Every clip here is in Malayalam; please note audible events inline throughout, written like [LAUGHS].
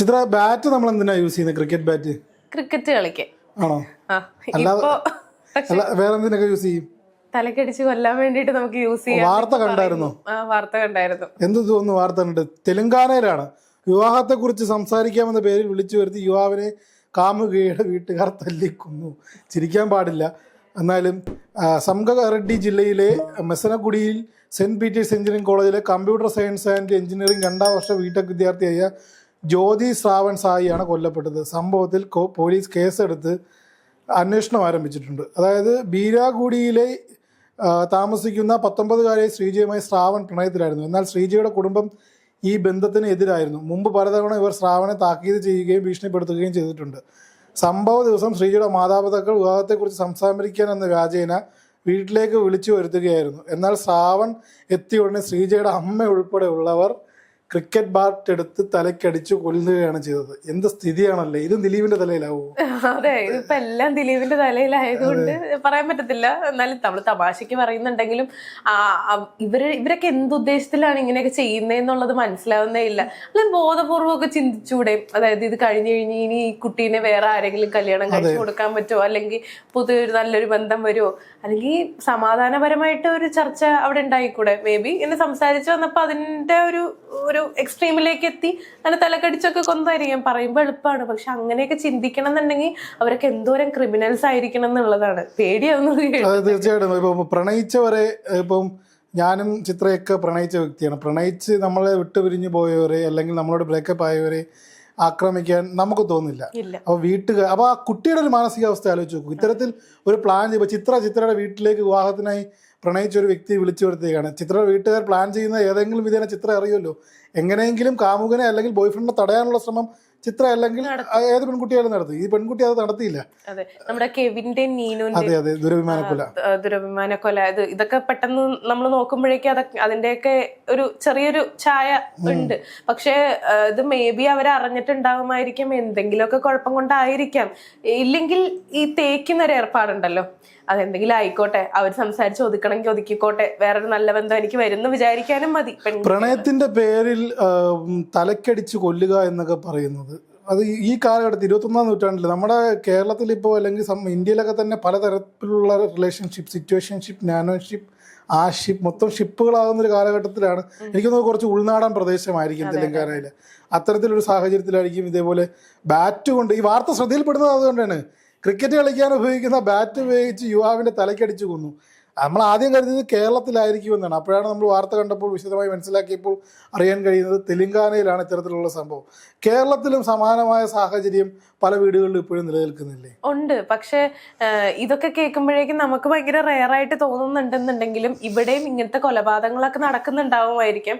ചിത്ര ബാറ്റ് നമ്മൾ എന്തിനാ യൂസ് ചെയ്യുന്നത് ക്രിക്കറ്റ് ബാറ്റ് ക്രിക്കറ്റ് കളിക്കാൻ ആണോ? ആ അല്ലാതെ- അല്ല വേറെ എന്തിനൊക്കെ യൂസ് ചെയ്യും? തലക്കടിച്ച് കൊല്ലാൻ വേണ്ടിട്ട് നമുക്ക് യൂസ് ചെയ്യാം. വാർത്ത കണ്ടായിരുന്നു? ആ വാർത്ത കണ്ടായിരുന്നു. എന്ത് തോന്നുന്നു വാർത്ത കണ്ടിട്ട്? തെലങ്കാനയിലാണ്. വിവാഹത്തെക്കുറിച്ച് സംസാരിക്കാമെന്ന പേരിൽ വിളിച്ചു വരുത്തി യുവാവിനെ കാമുകയുടെ വീട്ടുകാർ തല്ലിക്കുന്നു. ചിരിക്കാൻ പാടില്ല. എന്നാലും ആ, സംഗറെഡ്ഡി ജില്ലയിലെ മെസനഗുഡിയിൽ സെന്റ് പീറ്റേഴ്സ് എഞ്ചിനീയറിംഗ് കോളേജിലെ കമ്പ്യൂട്ടർ സയൻസ് ആൻഡ് എഞ്ചിനീയറിംഗ് രണ്ടാം വർഷ ബിടെക് വിദ്യാർത്ഥിയായ ജ്യോതി ശ്രാവൺ സായിയാണ് കൊല്ലപ്പെട്ടത്. സംഭവത്തിൽ പോലീസ് കേസെടുത്ത് അന്വേഷണം ആരംഭിച്ചിട്ടുണ്ട്. അതായത് ബീരാഗുഡിയിലെ താമസിക്കുന്ന പത്തൊമ്പതുകാരിയായ ശ്രീജയുമായി ശ്രാവൺ പ്രണയത്തിലായിരുന്നു. എന്നാൽ ശ്രീജയുടെ കുടുംബം ഈ ബന്ധത്തിന് എതിരായിരുന്നു. മുമ്പ് പലതവണ ഇവർ ശ്രാവണെ താക്കീത് ചെയ്യുകയും ഭീഷണിപ്പെടുത്തുകയും ചെയ്തിട്ടുണ്ട്. സംഭവ ദിവസം ശ്രീജയുടെ മാതാപിതാക്കൾ വിവാഹത്തെക്കുറിച്ച് സംസാരിക്കാൻ എന്ന വ്യാജേന വീട്ടിലേക്ക് വിളിച്ചു വരുത്തുകയായിരുന്നു. എന്നാൽ ശ്രാവൺ എത്തിയ ഉടനെ ശ്രീജയുടെ അമ്മ ഉൾപ്പെടെ ഉള്ളവർ ക്രിക്കറ്റ് ബാറ്റ് എടുത്ത് തലക്കടിച്ച് കൊല്ലുകയാണ് ചെയ്തത്. എന്ത് സ്ഥിതിയാണല്ലേ? ഇത് ദിലീപിന്റെ തലയിലാവൂ? അതെ ഇതിപ്പോ എല്ലാം ദിലീപിന്റെ തലയിലായതുകൊണ്ട് പറയാൻ പറ്റത്തില്ല. എന്നാലും നമ്മൾ തമാശക്ക് പറയുന്നുണ്ടെങ്കിലും ഇവർ ഇവരൊക്കെ എന്തുദ്ദേശത്തിലാണ് ഇങ്ങനെയൊക്കെ ചെയ്യുന്നതെന്നുള്ളത് മനസ്സിലാവുന്നേ ഇല്ല. അല്ല ബോധപൂർവമൊക്കെ ചിന്തിച്ചൂടെ? അതായത് ഇത് കഴിഞ്ഞു കഴിഞ്ഞ് ഇനി ഈ കുട്ടീനെ വേറെ ആരെങ്കിലും കല്യാണം കഴിച്ചു കൊടുക്കാൻ പറ്റുമോ? അല്ലെങ്കിൽ പുതിയൊരു നല്ലൊരു ബന്ധം വരുമോ? അല്ലെങ്കിൽ സമാധാനപരമായിട്ട് ഒരു ചർച്ച അവിടെ ഉണ്ടായിക്കൂടെ? മേ ബി ഇങ്ങനെ സംസാരിച്ചു വന്നപ്പോ അതിന്റെ ഒരു ഒരു എക്സ്ട്രീമിലേക്ക് എത്തി. അങ്ങനെ തലക്കടിച്ചൊക്കെ കൊന്നായിരിക്കും. പറയുമ്പോൾ എളുപ്പമാണ് പക്ഷെ അങ്ങനെയൊക്കെ ചിന്തിക്കണം എന്നുണ്ടെങ്കിൽ അവരൊക്കെ എന്തോരം ക്രിമിനൽസ് ആയിരിക്കണം എന്നുള്ളതാണ്. പേടിയാവുന്നത് തീർച്ചയായിട്ടും. ഇപ്പം പ്രണയിച്ചവരെ ഇപ്പം ഞാനും ചിത്രയൊക്കെ പ്രണയിച്ച വ്യക്തിയാണ്. പ്രണയിച്ച് നമ്മളെ വിട്ടുപിരിഞ്ഞു പോയവരെ അല്ലെങ്കിൽ നമ്മളോട് ബ്രേക്കപ്പ് ആയവരെ ആക്രമിക്കാൻ നമുക്ക് തോന്നില്ല. അപ്പൊ അപ്പോൾ വീട്ടുകാർ അപ്പോൾ ആ കുട്ടിയുടെ ഒരു മാനസികാവസ്ഥ ആലോചിച്ച് നോക്കും. ഇത്തരത്തിൽ ഒരു പ്ലാൻ ചെയ്യുമ്പോൾ ചിത്ര ചിത്രയുടെ വീട്ടിലേക്ക് വിവാഹത്തിനായി പ്രണയിച്ച ഒരു വ്യക്തി വിളിച്ചു വരുത്തുകയാണ് ചിത്ര വീട്ടുകാർ പ്ലാൻ ചെയ്യുന്ന ഏതെങ്കിലും വിധേന ചിത്ര അറിയുമല്ലോ. എങ്ങനെയെങ്കിലും കാമുകനെ അല്ലെങ്കിൽ ബോയ്ഫ്രണ്ടിനെ തടയാനുള്ള ശ്രമം ചിത്ര അല്ലെങ്കിൽ ഏത് പെൺകുട്ടിയാലും നടത്തി. ഈ പെൺകുട്ടി അത് നടത്തിയില്ല. അതെ. നമ്മുടെ കെവിന്റെ അതെ അതെ. ദുരഭിമാനക്കൊല. ആ, ദുരഭിമാന കൊല ഇത് ഇതൊക്കെ പെട്ടെന്ന് നമ്മൾ നോക്കുമ്പോഴേക്കും അതൊക്കെ അതിന്റെയൊക്കെ ഒരു ചെറിയൊരു ഛായ ഉണ്ട്. പക്ഷേ ഇത് മേ ബി അവർ അറിഞ്ഞിട്ടുണ്ടാവുമായിരിക്കും. എന്തെങ്കിലുമൊക്കെ കുഴപ്പം കൊണ്ടായിരിക്കാം. ഇല്ലെങ്കിൽ ഈ തേക്കുന്നൊരു ഏർപ്പാടുണ്ടല്ലോ. അതെന്തെങ്കിലും ആയിക്കോട്ടെ. അവർ സംസാരിച്ച് ഒതുക്കണമെങ്കിൽ ഒതുക്കിക്കോട്ടെ. വേറൊരു നല്ല ബന്ധം എനിക്ക് വരുന്നു വിചാരിക്കാനും മതി. പ്രണയത്തിന്റെ പേരിൽ തലക്കടിച്ച് കൊല്ലുക എന്നൊക്കെ പറയുന്നത്. അത് ഈ- കാലഘട്ടത്തിൽ ഇരുപത്തൊന്നാം നൂറ്റാണ്ടിൽ നമ്മുടെ കേരളത്തിൽ ഇപ്പോൾ അല്ലെങ്കിൽ ഇന്ത്യയിലൊക്കെ തന്നെ പലതരത്തിലുള്ള റിലേഷൻഷിപ്പ് സിറ്റുവേഷൻഷിപ്പ് നാനോഷിപ്പ് ആ ഷിപ്പ് മൊത്തം ഷിപ്പുകളാകുന്ന ഒരു കാലഘട്ടത്തിലാണ്. എനിക്ക് കുറച്ച് ഉൾനാടൻ പ്രദേശമായിരിക്കും തെലങ്കാനയിൽ അത്തരത്തിലൊരു സാഹചര്യത്തിലായിരിക്കും ഇതേപോലെ ബാറ്റ് കൊണ്ട് ഈ വാർത്ത ശ്രദ്ധയിൽപ്പെടുന്നത് അതുകൊണ്ടാണ്. ക്രിക്കറ്റ് കളിക്കാൻ ഉപയോഗിക്കുന്ന ബാറ്റ് ഉപയോഗിച്ച് യുവാവിന്റെ തലക്കടിച്ചു കൊന്നു. നമ്മൾ ആദ്യം കരുതിയത് കേരളത്തിലായിരിക്കും എന്നാണ്. അപ്പോഴാണ് നമ്മൾ വാർത്ത കണ്ടപ്പോൾ വിശദമായി മനസ്സിലാക്കിയപ്പോൾ അറിയാൻ കഴിയുന്നത് തെലങ്കാനയിലാണ് ഇത്തരത്തിലുള്ള സംഭവം. കേരളത്തിലും സമാനമായ സാഹചര്യം പല വീടുകളിലും ഇപ്പോഴും നിലനിൽക്കുന്നില്ലേ? ഉണ്ട്. പക്ഷേ ഇതൊക്കെ കേൾക്കുമ്പോഴേക്കും നമുക്ക് ഭയങ്കര റെയർ ആയിട്ട് തോന്നുന്നുണ്ടെന്നുണ്ടെങ്കിലും ഇവിടെയും ഇങ്ങനത്തെ കൊലപാതകങ്ങളൊക്കെ നടക്കുന്നുണ്ടാവുമായിരിക്കും.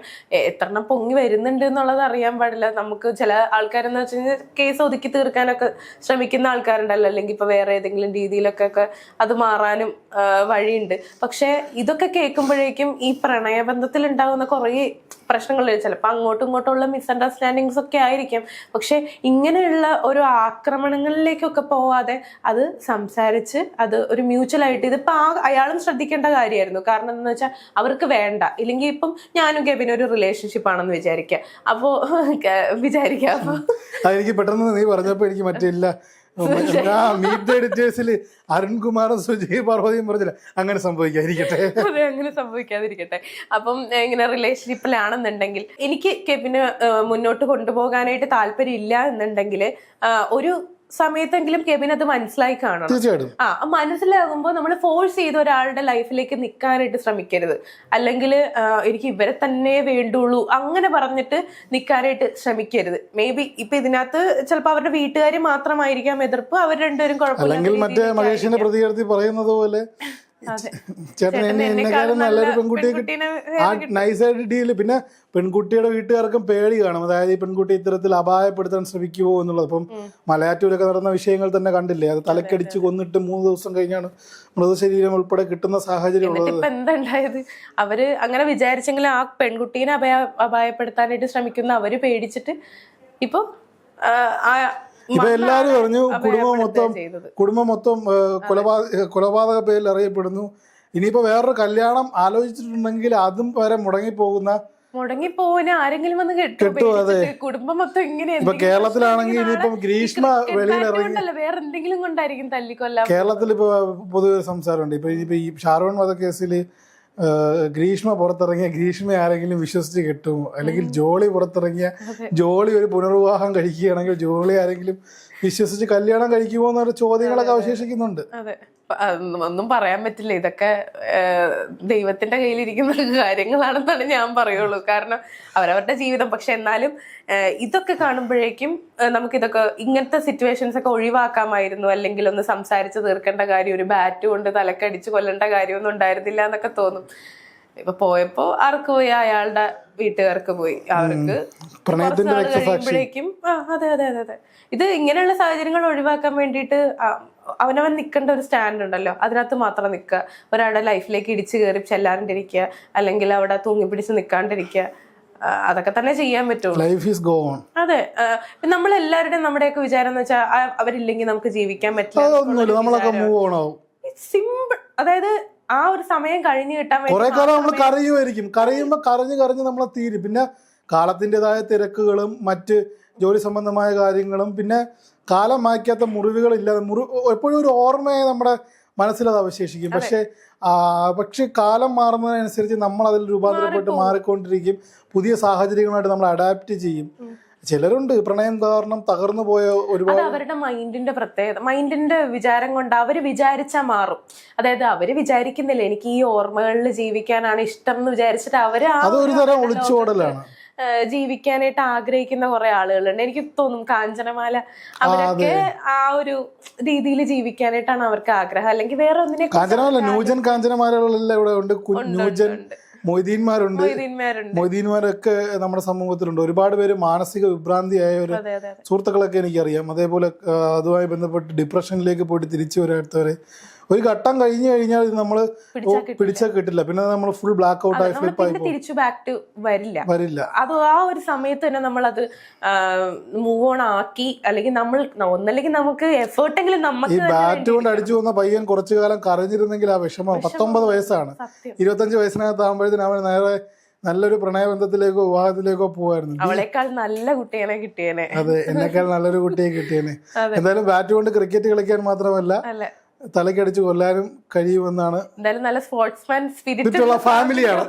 എത്രണ്ണം പൊങ്ങി വരുന്നുണ്ട് എന്നുള്ളത് അറിയാൻ പാടില്ല. നമുക്ക് ചില ആൾക്കാരെന്ന് വെച്ച് കഴിഞ്ഞാൽ കേസ് ഒതുക്കി തീർക്കാനൊക്കെ ശ്രമിക്കുന്ന ആൾക്കാരുണ്ടല്ലോ. അല്ലെങ്കിൽ ഇപ്പൊ വേറെ ഏതെങ്കിലും രീതിയിലൊക്കെ അത് മാറാനും വഴിയുണ്ട്. പക്ഷേ ഇതൊക്കെ കേൾക്കുമ്പോഴേക്കും ഈ പ്രണയബന്ധത്തിൽ ഉണ്ടാകുന്ന കുറേ പ്രശ്നങ്ങൾ ചിലപ്പോൾ അങ്ങോട്ടും ഇങ്ങോട്ടുള്ള മിസ്അണ്ടർസ്റ്റാൻഡിങ്സ് ഒക്കെ ആയിരിക്കും. പക്ഷെ ഇങ്ങനെയുള്ള ഒരു ആക്രമണങ്ങളിലേക്കൊക്കെ പോവാതെ അത് സംസാരിച്ച് അത് ഒരു മ്യൂച്വൽ ആയിട്ട് ഇതിപ്പോൾ ആ അയാളും ശ്രദ്ധിക്കേണ്ട കാര്യമായിരുന്നു കാരണം എന്ന് വെച്ചാൽ അവർക്ക് വേണ്ട. ഇല്ലെങ്കിൽ ഇപ്പം ഞാനും കെവിനും ഒരു റിലേഷൻഷിപ്പ് ആണെന്ന് വിചാരിക്കുക അപ്പോൾ വിചാരിക്കാം. അപ്പോൾ എനിക്ക് പെട്ടെന്ന് നീ പറഞ്ഞപ്പോൾ എനിക്ക് മറ്റില്ല. മീറ്റ് എഡിറ്റേഴ്സിൽ അരുൺകുമാറും സുജയ് പാർവതിയും പറഞ്ഞില്ല. അങ്ങനെ സംഭവിക്കാതിരിക്കട്ടെ. അതെ അങ്ങനെ സംഭവിക്കാതിരിക്കട്ടെ. അപ്പം ഇങ്ങനെ റിലേഷൻഷിപ്പിലാണെന്നുണ്ടെങ്കിൽ എനിക്ക് കെവിന് മുന്നോട്ട് കൊണ്ടുപോകാനായിട്ട് താല്പര്യം ഇല്ല എന്നുണ്ടെങ്കിൽ ഒരു സമയത്തെങ്കിലും കെവിൻ അത് മനസ്സിലായി കാണണം. തീർച്ചയായിട്ടും. ആ മനസ്സിലാകുമ്പോൾ നമ്മൾ ഫോഴ്സ് ചെയ്ത് ഒരാളുടെ ലൈഫിലേക്ക് നിൽക്കാനായിട്ട് ശ്രമിക്കരുത്. അല്ലെങ്കിൽ എനിക്ക് ഇവരെ തന്നെ വേണ്ടുള്ളൂ. അങ്ങനെ പറഞ്ഞിട്ട് നിൽക്കാനായിട്ട് ശ്രമിക്കരുത്. മേ ബി ഇപ്പൊ ഇതിനകത്ത് ചിലപ്പോൾ അവരുടെ വീട്ടുകാർ മാത്രമായിരിക്കാം എതിർപ്പ്. അവർ രണ്ടുപേരും അല്ലെങ്കിൽ കുഴപ്പമില്ല മറ്റേ മഹേഷിന്റെ പ്രതികരണത്തിൽ പറയുന്നത് പോലെ. ചേട്ടൻ എന്നെക്കാളും നല്ലൊരു പെൺകുട്ടിയെ കിട്ടി. ആ നൈസായിട്ട് ഡീൽ പിന്നെ പെൺകുട്ടിയുടെ വീട്ടുകാർക്കും പേടി കാണും. അതായത് ഈ പെൺകുട്ടി ഇത്തരത്തിൽ അപായപ്പെടുത്താൻ ശ്രമിക്കുമോ എന്നുള്ളത്. ഇപ്പം മലയാറ്റൂരൊക്കെ നടന്ന വിഷയങ്ങൾ തന്നെ കണ്ടില്ലേ? അത് തലക്കടിച്ച് കൊന്നിട്ട് മൂന്ന് ദിവസം കഴിഞ്ഞാണ് മൃതശരീരം ഉൾപ്പെടെ കിട്ടുന്ന സാഹചര്യം ഉള്ളത്. എന്തായത് അവർ അങ്ങനെ വിചാരിച്ചെങ്കിൽ ആ പെൺകുട്ടീനെ അപായ അപായപ്പെടുത്താനായിട്ട് ശ്രമിക്കുന്ന അവർ പേടിച്ചിട്ട് ഇപ്പൊ ഇപ്പൊ എല്ലാരും പറഞ്ഞു കുടുംബം മൊത്തം കുടുംബം മൊത്തം കൊലപാതക കൊലപാതക പേരിൽ അറിയപ്പെടുന്നു. ഇനിയിപ്പോ വേറൊരു കല്യാണം ആലോചിച്ചിട്ടുണ്ടെങ്കിൽ അതും വരെ മുടങ്ങിപ്പോകുന്ന മുടങ്ങി പോവാന് ആരെങ്കിലും വന്ന് കെട്ടു? അതെ. കുടുംബം മൊത്തം ഇങ്ങനെ ഇപ്പൊ കേരളത്തിലാണെങ്കിൽ ഇനിയിപ്പം ഗ്രീഷ്മ വെളിയിലിറങ്ങി വേറെ എന്തെങ്കിലും കൊണ്ടായിരിക്കും തല്ലിക്കൊല്ലാം കേരളത്തിൽ ഇപ്പൊ പൊതുവെ സംസാരമുണ്ട്. ഇപ്പൊ ഇനിയിപ്പോ ഈ ഷാരോൺ വധക്കേസിൽ ഗ്രീഷ്മ പുറത്തിറങ്ങിയ ഗ്രീഷ്മ ആരെങ്കിലും വിശ്വസിച്ച് കിട്ടുമോ? അല്ലെങ്കിൽ ജോളി പുറത്തിറങ്ങിയ ജോളി ഒരു പുനർവിവാഹം കഴിക്കുകയാണെങ്കിൽ ജോളി ആരെങ്കിലും വിശ്വസിച്ച് കല്യാണം കഴിക്കുമോ എന്നൊരു ചോദ്യങ്ങളൊക്കെ അവശേഷിക്കുന്നുണ്ട്. അതെ. ഒന്നും പറയാൻ പറ്റില്ല. ഇതൊക്കെ ദൈവത്തിന്റെ കയ്യിലിരിക്കുന്ന [LAUGHS] കാര്യങ്ങളാണെന്നാണ് ഞാൻ പറയുള്ളൂ. കാരണം അവരവരുടെ ജീവിതം. പക്ഷെ എന്നാലും ഇതൊക്കെ കാണുമ്പോഴേക്കും നമുക്ക് ഇതൊക്കെ ഇങ്ങനത്തെ സിറ്റുവേഷൻസ് ഒക്കെ ഒഴിവാക്കാമായിരുന്നു. അല്ലെങ്കിൽ ഒന്ന് സംസാരിച്ച് തീർക്കേണ്ട കാര്യം ഒരു ബാറ്റ് കൊണ്ട് തലക്കടിച്ച് കൊല്ലേണ്ട കാര്യമൊന്നും ഉണ്ടായിരുന്നില്ല എന്നൊക്കെ തോന്നും. ഇപ്പൊ പോയപ്പോ ആർക്ക് പോയി? അയാളുടെ വീട്ടുകാർക്ക് പോയി. അവർക്ക് പ്രണയത്തിന്റെ കഴിയുമ്പോഴേക്കും ആ അതെ അതെ അതെ അതെ. ഇത് ഇങ്ങനെയുള്ള സാഹചര്യങ്ങൾ ഒഴിവാക്കാൻ വേണ്ടിയിട്ട് അവനവൻ നിൽക്കേണ്ട ഒരു സ്റ്റാൻഡ് ഉണ്ടല്ലോ. അതിനകത്ത് മാത്രം നിൽക്കുക ഒരാളുടെ ലൈഫിലേക്ക് ഇടിച്ചു കയറി ചെല്ലാണ്ടിരിക്കുക അല്ലെങ്കിൽ അവിടെ തൂങ്ങി പിടിച്ച് നിൽക്കാണ്ടിരിക്കുക അതൊക്കെ തന്നെ ചെയ്യാൻ പറ്റുള്ളൂ. ലൈഫ് ഈസ് ഗോ ഓൺ അതെ നമ്മൾ എല്ലാവരുടെയും നമ്മുടെയൊക്കെ വിചാരം എന്ന് വെച്ചാൽ അവരില്ലെങ്കിൽ നമുക്ക് ജീവിക്കാൻ പറ്റില്ല നമ്മളൊക്കെ മൂവ് ഓൺ ആവും. സിമ്പിൾ അതായത് ആ ഒരു സമയം കഴിഞ്ഞു കിട്ടാൻ കുറെ കാലം നമ്മൾ കരയുമായിരിക്കും. കരയുമ്പോൾ കരഞ്ഞ് കരഞ്ഞ് നമ്മളെ തീരും. പിന്നെ കാലത്തിന്റെതായ തിരക്കുകളും മറ്റ് ജോലി സംബന്ധമായ കാര്യങ്ങളും പിന്നെ കാലം മായ്ക്കാത്ത മുറിവുകളില്ലാതെ മുറി എപ്പോഴും ഒരു ഓർമ്മയെ നമ്മുടെ മനസ്സിൽ അത് അവശേഷിക്കും. പക്ഷേ പക്ഷെ പക്ഷേ കാലം മാറുന്നതിനനുസരിച്ച് നമ്മൾ അതിൽ രൂപാന്തരപ്പെട്ട് മാറിക്കൊണ്ടിരിക്കും. പുതിയ സാഹചര്യങ്ങളായിട്ട് നമ്മൾ അഡാപ്റ്റ് ചെയ്യും. ചിലരുണ്ട് പ്രണയം കാരണം തകർന്നു പോയ ഒരുപാട് അത് അവരുടെ മൈൻഡിന്റെ പ്രത്യേകത മൈൻഡിന്റെ വിചാരം കൊണ്ട് അവർ വിചാരിച്ചാ മാറും. അതായത് അവർ വിചാരിക്കുന്നില്ല എനിക്ക് ഈ ഓർമ്മകളിൽ ജീവിക്കാനാണ് ഇഷ്ടം എന്ന് വിചാരിച്ചിട്ട് അവർ ആ അതൊരു തരം ഒളിച്ചോടലാണ് ജീവിക്കാനായിട്ട് ആഗ്രഹിക്കുന്ന കുറെ ആളുകളുണ്ട്. എനിക്ക് തോന്നും കാഞ്ചനമാല അവരൊക്കെ ആ ഒരു രീതിയിൽ ജീവിക്കാനായിട്ടാണ് അവർക്ക് ആഗ്രഹം. അല്ലെങ്കിൽ വേറെ ഒന്നിനെ കാഞ്ചനമാല ന്യൂജൻ കാഞ്ചനമാലകളെല്ലാം ഇവിടെ ഉണ്ട്. ന്യൂജൻ മൊയ്തീന്മാരുണ്ട്. മൊയ്തീന്മാരൊക്കെ നമ്മുടെ സമൂഹത്തിലുണ്ട്. ഒരുപാട് പേര് മാനസിക വിഭ്രാന്തിയായവർ സുഹൃത്തുക്കളൊക്കെ എനിക്കറിയാം. അതേപോലെ അതുമായി ബന്ധപ്പെട്ട് ഡിപ്രഷനിലേക്ക് പോയിട്ട് തിരിച്ചു വരാത്തവരെ ഒരു ഘട്ടം കഴിഞ്ഞു കഴിഞ്ഞാൽ നമ്മൾ പിടിച്ചാ കിട്ടില്ല. പിടിച്ചാൽ കിട്ടില്ല. പിന്നെ നമ്മൾ ഫുൾ ബ്ലാക്ക് ഔട്ട് ആയി ഫ്ലിപ്പ് ആയി തിരിച്ചു ബാക്ക് ടു വരില്ല. വരില്ല. അത് ആ ഒരു സമയത്ത് തന്നെ നമ്മൾ അത് മൂവ് ഓൺ ആക്കി അല്ലെങ്കിൽ നമ്മൾ ഒന്നല്ലെങ്കിൽ നമുക്ക് എഫേർട്ടെങ്കിലും നമുക്ക് ഈ ബാറ്റ് കൊണ്ട് അടിച്ചു വന്ന പയ്യൻ കുറച്ചു കാലം കരഞ്ഞിരുന്നെങ്കിൽ ആ വിഷമം പത്തൊമ്പത് വയസ്സാണ്. ഇരുപത്തഞ്ച് വയസ്സിനകത്ത് ആകുമ്പോഴത്തേന് അവൻ നേരെ നല്ലൊരു പ്രണയബന്ധത്തിലേക്കോ വിവാഹത്തിലേക്കോ പോവായിരുന്നു. അവളെക്കാൾ നല്ല കുട്ടിയെ കിട്ടിയേനെ. അതെ എന്നെക്കാൾ നല്ലൊരു കുട്ടിയെ കിട്ടിയേനെ. എന്തായാലും ബാറ്റ് കൊണ്ട് ക്രിക്കറ്റ് കളിക്കാൻ മാത്രമല്ല തലക്കടിച്ച് കൊല്ലാനും കഴിയുമെന്നാണ് എന്തായാലും നല്ല സ്പോർട്സ്മാൻ സ്പിരിറ്റ് ഫാമിലിയാണ്